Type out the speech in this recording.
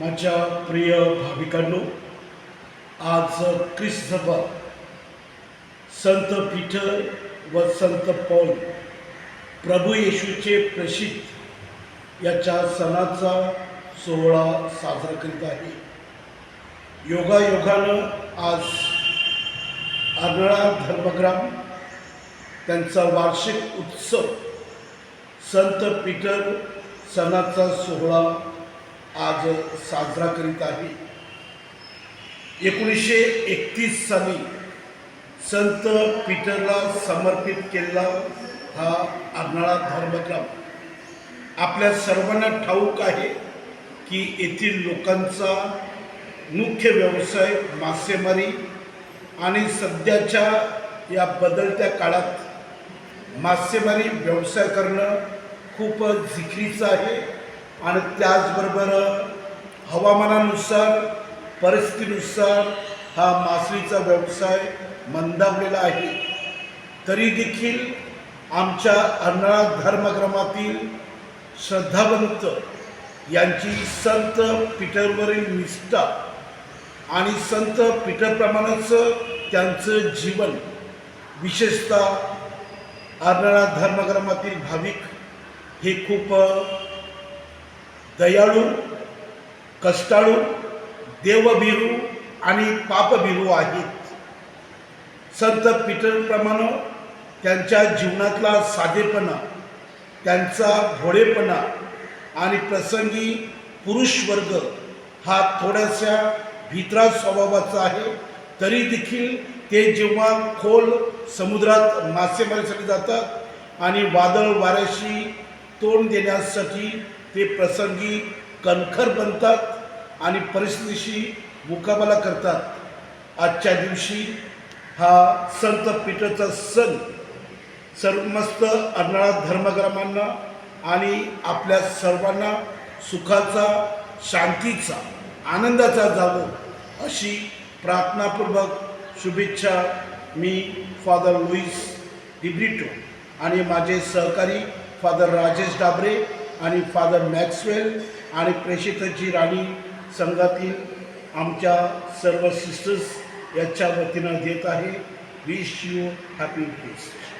माझ्या प्रिय भाविकांनो आज ख्रिस्त संत पीटर व संत पौल प्रभू येशूचे प्रसिद्ध याच्या सणाचा सोहळा साजरा करीत आहे. योगायोगानं आज अर्नाळा धर्मग्राम त्यांचा वार्षिक उत्सव संत पीटर सणाचा सोहळा आज साजरा करीत आहे. एकोणीसशे एकतीस साली संत पीटरला समर्पित केलेला हा अर्नाळा धर्मक्रम आपल्या सर्वांना ठाऊक आहे की येथील लोकांचा मुख्य व्यवसाय मासेमारी आणि सध्याच्या या बदलत्या काळात मासेमारी व्यवसाय करणं खूप जिकरीचं आहे. आणि त्याचबरोबर हवामानानुसार परिस्थितीनुसार हा मासळीचा व्यवसाय मंदावलेला आहे. तरी देखील आमच्या अर्नाळा धर्मक्रमातील श्रद्धावंत यांची संत पीटरवरील निष्ठा आणि संत पीटरप्रमाणेच त्यांचं जीवन विशेषतः अर्नाळा धर्मक्रमातील भाविक हे खूप दयाळू कष्टाळू देवभिरू आणि पापभिरू आहेत. संत पीटरप्रमाणे त्यांच्या जीवनातला साधेपणा त्यांचा भोळेपणा आणि प्रसंगी पुरुष वर्ग हा थोड्याशा भित्रा स्वभावाचा आहे. तरी देखील ते जेव्हा खोल समुद्रात मासेमारीसाठी जातात आणि वादळ वाऱ्याशी तोंड देण्यासाठी ते प्रसंगी कणखर बनतात आणि परिस्थितीशी मुकाबला करतात. आजच्या दिवशी हा संत पीटरचा सण सर्वमस्त अर्नाळा धर्मग्रामांना आणि आपल्या सर्वांना सुखाचा शांतीचा आनंदाचा जावो अशी प्रार्थनापूर्वक शुभेच्छा मी फादर लुईस डिब्रिटो आणि माझे सहकारी फादर राजेश डाबरे आणि फादर मॅक्सवेल आणि प्रेषितची राणी संघातील आमच्या सर्व सिस्टर्स याच्या वतीनं देत आहे. Wish you happy Christ